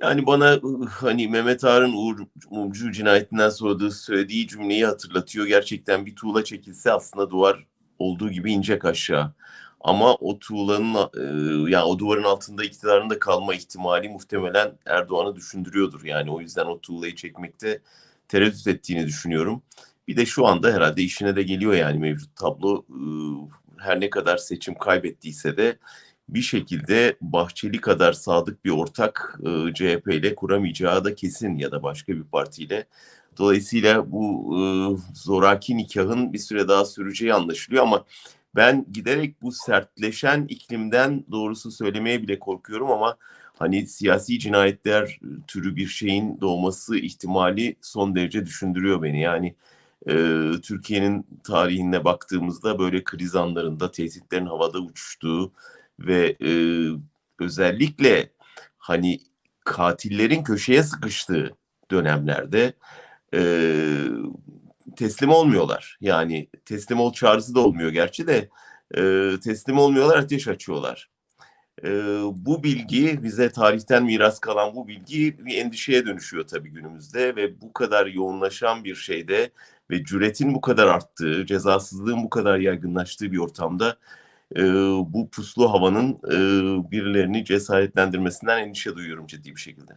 Yani bana hani Mehmet Ağar'ın Uğur Mumcu cinayetinden sonra söylediği cümleyi hatırlatıyor. Gerçekten bir tuğla çekilse aslında duvar olduğu gibi inecek aşağı. Ama o tuğlanın e, yani o duvarın altında iktidarın da kalma ihtimali muhtemelen Erdoğan'ı düşündürüyordur. Yani o yüzden o tuğlayı çekmekte tereddüt ettiğini düşünüyorum. Bir de şu anda herhalde işine de geliyor yani mevcut tablo. E, her ne kadar seçim kaybettiyse de bir şekilde Bahçeli kadar sadık bir ortak e, CHP ile kuramayacağı da kesin ya da başka bir partiyle. Dolayısıyla bu e, zoraki nikahın bir süre daha süreceği anlaşılıyor ama ben giderek bu sertleşen iklimden doğrusu söylemeye bile korkuyorum ama hani siyasi cinayetler türü bir şeyin doğması ihtimali son derece düşündürüyor beni. Yani e, Türkiye'nin tarihine baktığımızda böyle kriz anlarında tehditlerin havada uçuştuğu ve e, özellikle hani katillerin köşeye sıkıştığı dönemlerde e, teslim olmuyorlar. Yani teslim ol çağrısı da olmuyor gerçi de e, teslim olmuyorlar ateş açıyorlar. E, bu bilgi bize tarihten miras kalan bu bilgi bir endişeye dönüşüyor tabii günümüzde ve bu kadar yoğunlaşan bir şeyde ve cüretin bu kadar arttığı, cezasızlığın bu kadar yaygınlaştığı bir ortamda e, bu puslu havanın e, birilerini cesaretlendirmesinden endişe duyuyorum ciddi bir şekilde.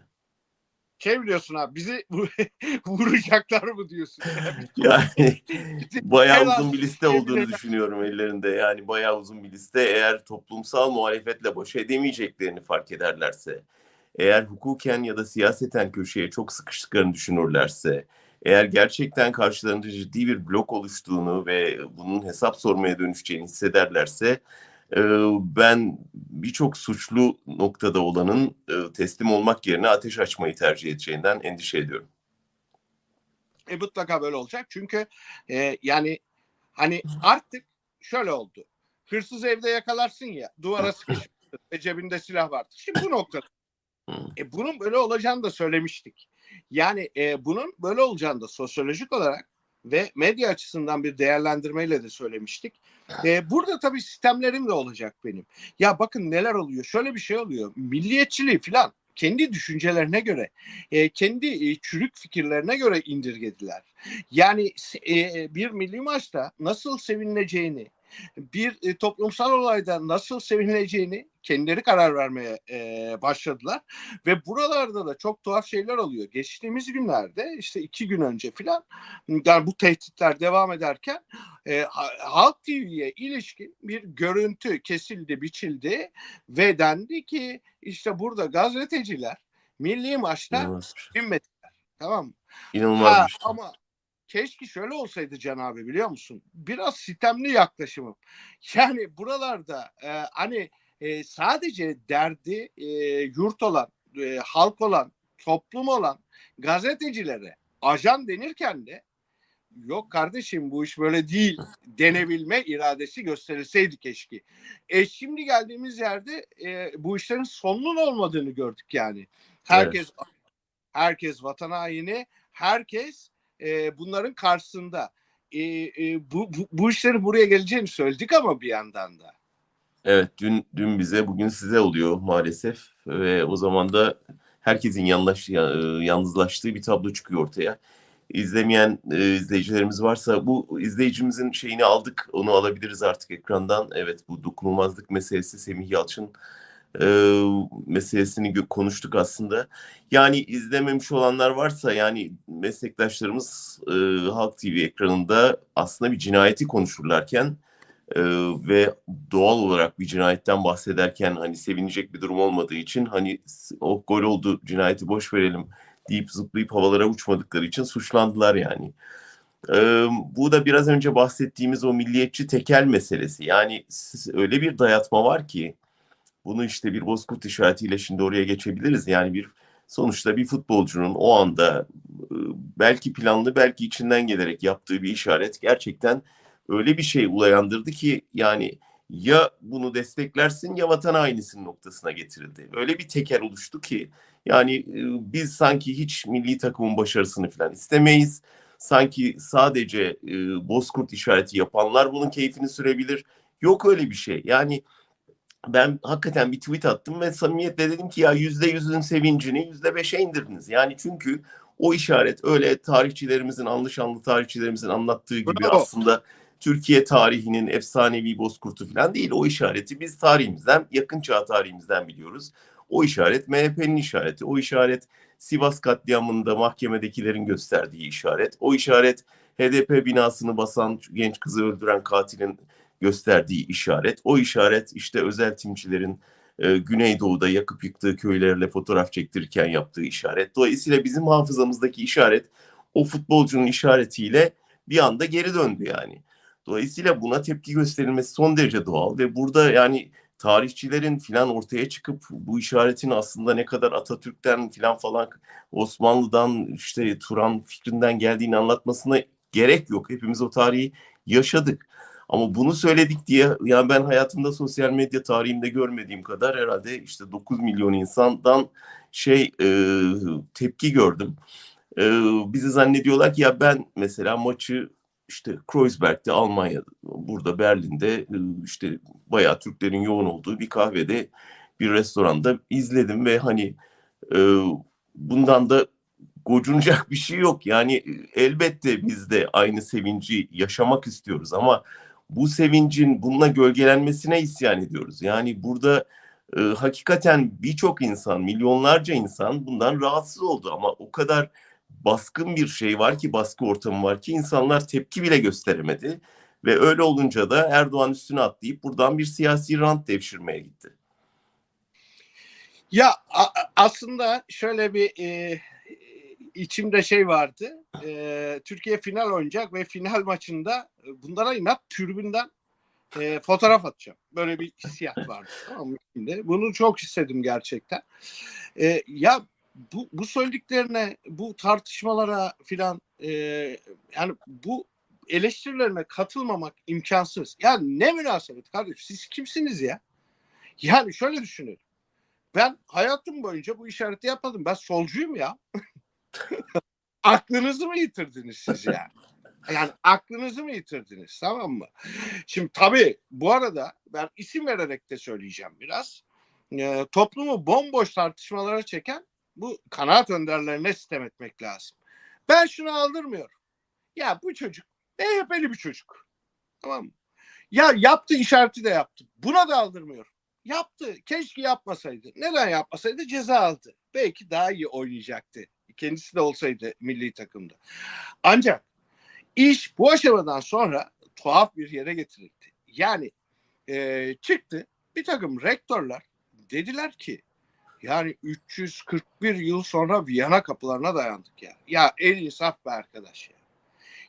Şey biliyorsun abi bizi vuracaklar mı diyorsun? Yani bayağı uzun bir liste olduğunu düşünüyorum ellerinde. Yani bayağı uzun bir liste. Eğer toplumsal muhalefetle baş edemeyeceklerini fark ederlerse, eğer hukuken ya da siyaseten köşeye çok sıkıştıklarını düşünürlerse, eğer gerçekten karşılarında ciddi bir blok oluştuğunu ve bunun hesap sormaya dönüşeceğini hissederlerse ben birçok suçlu noktada olanın teslim olmak yerine ateş açmayı tercih edeceğinden endişe ediyorum. E, mutlaka böyle olacak çünkü e, yani hani artık şöyle oldu. Hırsız evde yakalarsın ya duvara sıkışmıştır ve cebinde silah vardır. Şimdi bu noktada e, bunun böyle olacağını da söylemiştik. Yani e, bunun böyle olacağını da sosyolojik olarak ve medya açısından bir değerlendirmeyle de söylemiştik. Ee, burada tabii sistemlerim de olacak benim. Ya bakın neler oluyor. Şöyle bir şey oluyor. Milliyetçiliği falan kendi düşüncelerine göre, e, kendi e, çürük fikirlerine göre indirgediler. Yani e, bir milli maçta nasıl sevinileceğini, bir e, toplumsal olayda nasıl sevinileceğini kendileri karar vermeye e, başladılar. Ve buralarda da çok tuhaf şeyler oluyor. Geçtiğimiz günlerde işte iki gün önce filan yani bu tehditler devam ederken e, Halk TV'ye ilişkin bir görüntü kesildi, biçildi ve dendi ki işte burada gazeteciler milli maçta binmediler. Tamam mı? İnanılmaz ha. Ama keşke şöyle olsaydı Can abi biliyor musun? Biraz sistemli yaklaşımım. Yani buralarda e, hani e, sadece derdi e, yurt olan, e, halk olan, toplum olan gazetecilere ajan denirken de yok kardeşim bu iş böyle değil denebilme iradesi gösterilseydi keşke. E şimdi geldiğimiz yerde e, bu işlerin sonunun olmadığını gördük yani. Herkes evet. herkes vatan haini, herkes e, bunların karşısında. E, e, bu, bu, bu işlerin buraya geleceğini söyledik ama bir yandan da. Evet dün dün bize bugün size oluyor maalesef ve o zaman da herkesin yanlaş, yalnızlaştığı bir tablo çıkıyor ortaya. İzlemeyen e, izleyicilerimiz varsa bu izleyicimizin şeyini aldık onu alabiliriz artık ekrandan. Evet bu dokunulmazlık meselesi Semih Yalçın e, meselesini konuştuk aslında. Yani izlememiş olanlar varsa yani meslektaşlarımız e, Halk TV ekranında aslında bir cinayeti konuşurlarken e, ve doğal olarak bir cinayetten bahsederken hani sevinecek bir durum olmadığı için hani o gol oldu cinayeti boş verelim deyip zıplayıp havalara uçmadıkları için suçlandılar yani. Ee, bu da biraz önce bahsettiğimiz o milliyetçi tekel meselesi. Yani öyle bir dayatma var ki bunu işte bir bozkurt işaretiyle şimdi oraya geçebiliriz. Yani bir sonuçta bir futbolcunun o anda belki planlı belki içinden gelerek yaptığı bir işaret gerçekten öyle bir şey ulayandırdı ki yani ya bunu desteklersin ya vatan hainisin noktasına getirildi. Öyle bir teker oluştu ki yani biz sanki hiç milli takımın başarısını falan istemeyiz. Sanki sadece e, bozkurt işareti yapanlar bunun keyfini sürebilir. Yok öyle bir şey. Yani ben hakikaten bir tweet attım ve samimiyetle dedim ki ya yüzde yüzün sevincini yüzde beşe indirdiniz. Yani çünkü o işaret öyle tarihçilerimizin, anlı şanlı tarihçilerimizin anlattığı gibi Bravo. aslında Türkiye tarihinin efsanevi bozkurtu falan değil. O işareti biz tarihimizden, yakın çağ tarihimizden biliyoruz. O işaret MHP'nin işareti. O işaret Sivas katliamında mahkemedekilerin gösterdiği işaret. O işaret HDP binasını basan genç kızı öldüren katilin gösterdiği işaret. O işaret işte özel timcilerin e, Güneydoğu'da yakıp yıktığı köylerle fotoğraf çektirirken yaptığı işaret. Dolayısıyla bizim hafızamızdaki işaret o futbolcunun işaretiyle bir anda geri döndü yani. Dolayısıyla buna tepki gösterilmesi son derece doğal ve burada yani tarihçilerin filan ortaya çıkıp bu işaretin aslında ne kadar Atatürk'ten filan falan Osmanlı'dan işte Turan fikrinden geldiğini anlatmasına gerek yok. Hepimiz o tarihi yaşadık. Ama bunu söyledik diye yani ben hayatımda sosyal medya tarihimde görmediğim kadar herhalde işte 9 milyon insandan şey e, tepki gördüm. E, bizi zannediyorlar ki ya ben mesela maçı işte Kreuzberg'de Almanya burada Berlin'de e, işte bayağı Türklerin yoğun olduğu bir kahvede bir restoranda izledim ve hani e, bundan da gocunacak bir şey yok. Yani e, elbette biz de aynı sevinci yaşamak istiyoruz ama bu sevincin bununla gölgelenmesine isyan ediyoruz. Yani burada e, hakikaten birçok insan, milyonlarca insan bundan rahatsız oldu ama o kadar baskın bir şey var ki, baskı ortamı var ki insanlar tepki bile gösteremedi. Ve öyle olunca da Erdoğan üstüne atlayıp buradan bir siyasi rant devşirmeye gitti. Ya aslında şöyle bir e, içimde şey vardı. E, Türkiye final oynayacak ve final maçında e, bunlara inat tribünden e, fotoğraf atacağım. Böyle bir hissiyat vardı. Tamam mı? Şimdi bunu çok istedim gerçekten. E, ya bu, bu söylediklerine, bu tartışmalara filan e, yani bu eleştirilerine katılmamak imkansız. Ya ne münasebet kardeşim siz kimsiniz ya? Yani şöyle düşünün. Ben hayatım boyunca bu işareti yapmadım. Ben solcuyum ya. aklınızı mı yitirdiniz siz yani? Yani aklınızı mı yitirdiniz tamam mı? Şimdi tabii bu arada ben isim vererek de söyleyeceğim biraz. Ee, toplumu bomboş tartışmalara çeken bu kanaat önderlerine sistem etmek lazım. Ben şunu aldırmıyorum. Ya bu çocuk MHP'li bir çocuk. Tamam mı? Ya yaptı işareti de yaptı. Buna da aldırmıyorum. Yaptı. Keşke yapmasaydı. Neden yapmasaydı? Ceza aldı. Belki daha iyi oynayacaktı. Kendisi de olsaydı milli takımda. Ancak iş bu aşamadan sonra tuhaf bir yere getirildi. Yani e, çıktı bir takım rektörler dediler ki yani 341 yıl sonra Viyana kapılarına dayandık ya. Ya el insaf be arkadaş ya.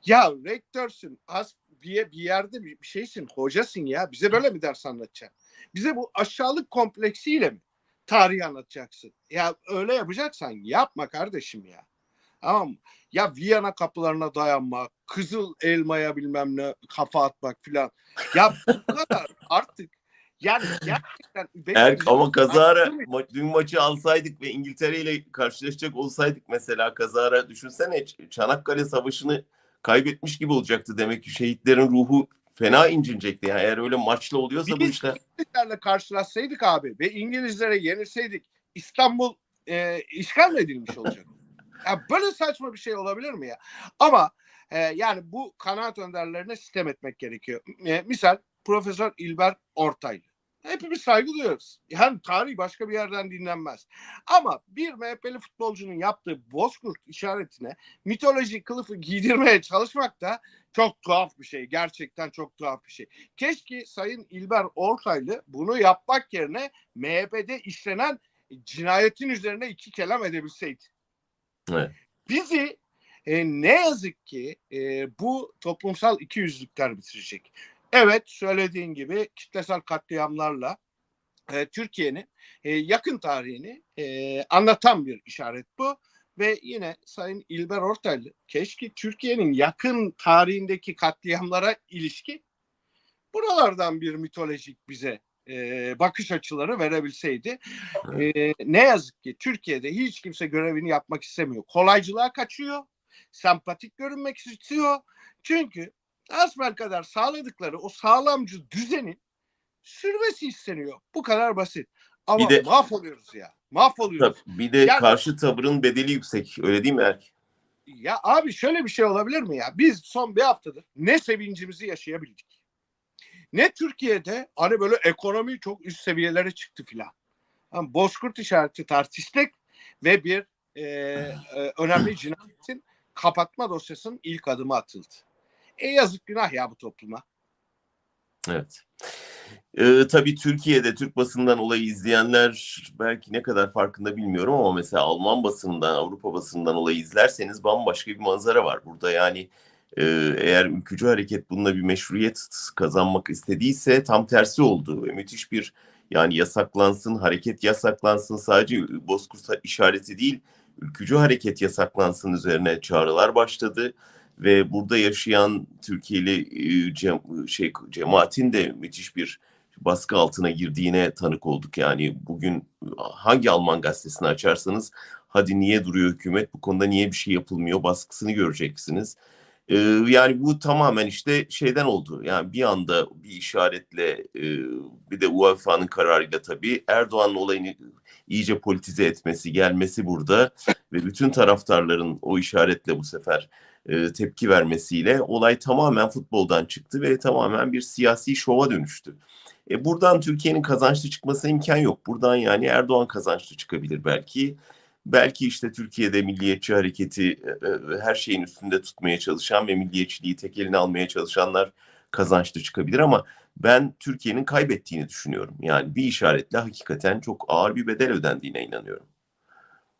Ya rektörsün, az bir, bir yerde bir, bir şeysin, hocasın ya. Bize böyle mi ders anlatacaksın? Bize bu aşağılık kompleksiyle mi tarihi anlatacaksın? Ya öyle yapacaksan yapma kardeşim ya. Tamam mı? Ya Viyana kapılarına dayanmak, kızıl elmaya bilmem ne kafa atmak filan. Ya bu kadar artık yani gerçekten Erk ama kazara ma- dün maçı alsaydık ve İngiltere ile karşılaşacak olsaydık mesela kazara düşünsene Çanakkale Savaşı'nı kaybetmiş gibi olacaktı demek ki şehitlerin ruhu fena incinecekti. Yani eğer öyle maçlı oluyorsa bu Biz işler. İngilizlerle karşılaşsaydık abi ve İngilizlere yenilseydik İstanbul e, işgal mi edilmiş olacak? Ya böyle saçma bir şey olabilir mi ya? Ama e, yani bu kanaat önderlerine sistem etmek gerekiyor. E, misal Profesör İlber Ortaylı. Hepimiz saygı duyuyoruz. Yani tarih başka bir yerden dinlenmez. Ama bir MHP'li futbolcunun yaptığı bozkurt işaretine mitoloji kılıfı giydirmeye çalışmak da çok tuhaf bir şey. Gerçekten çok tuhaf bir şey. Keşke Sayın İlber Ortaylı bunu yapmak yerine MHP'de işlenen cinayetin üzerine iki kelam edebilseydi. Evet. Bizi e, ne yazık ki e, bu toplumsal ikiyüzlükler bitirecek. Evet söylediğin gibi kitlesel katliamlarla e, Türkiye'nin e, yakın tarihini e, anlatan bir işaret bu. Ve yine Sayın İlber Ortaylı keşke Türkiye'nin yakın tarihindeki katliamlara ilişkin buralardan bir mitolojik bize e, bakış açıları verebilseydi. E, ne yazık ki Türkiye'de hiç kimse görevini yapmak istemiyor. Kolaycılığa kaçıyor, sempatik görünmek istiyor. Çünkü kadar sağladıkları o sağlamcı düzenin sürmesi isteniyor. Bu kadar basit. Ama Bir de- mahvoluyoruz ya. Mahvoluyoruz. Tabii, bir de Yani- karşı tavırın bedeli yüksek. Öyle değil mi Erk? Ya abi şöyle bir şey olabilir mi ya? Biz son bir haftadır ne sevincimizi yaşayabildik. Ne Türkiye'de hani böyle ekonomi çok üst seviyelere çıktı filan. Yani bozkurt işareti tartıştık ve bir e, e, önemli cinayetin kapatma dosyasının ilk adımı atıldı. E yazık günah ya bu topluma. Evet. Ee, tabii Türkiye'de Türk basından olayı izleyenler belki ne kadar farkında bilmiyorum ama mesela Alman basından, Avrupa basından olayı izlerseniz bambaşka bir manzara var. Burada yani e, eğer ülkücü hareket bununla bir meşruiyet kazanmak istediyse tam tersi oldu. Ve müthiş bir yani yasaklansın, hareket yasaklansın sadece Bozkurt işareti değil ülkücü hareket yasaklansın üzerine çağrılar başladı ve burada yaşayan Türkiye'li e, şey cemaatin de müthiş bir baskı altına girdiğine tanık olduk. Yani bugün hangi Alman gazetesini açarsanız hadi niye duruyor hükümet bu konuda niye bir şey yapılmıyor baskısını göreceksiniz. Ee, yani bu tamamen işte şeyden oldu. Yani bir anda bir işaretle e, bir de UEFA'nın kararıyla tabii Erdoğan'ın olayını iyice politize etmesi, gelmesi burada ve bütün taraftarların o işaretle bu sefer e, tepki vermesiyle olay tamamen futboldan çıktı ve tamamen bir siyasi şova dönüştü. E, buradan Türkiye'nin kazançlı çıkmasına imkan yok. Buradan yani Erdoğan kazançlı çıkabilir belki. Belki işte Türkiye'de milliyetçi hareketi e, e, her şeyin üstünde tutmaya çalışan ve milliyetçiliği tek eline almaya çalışanlar kazançlı çıkabilir ama ben Türkiye'nin kaybettiğini düşünüyorum. Yani bir işaretle hakikaten çok ağır bir bedel ödendiğine inanıyorum.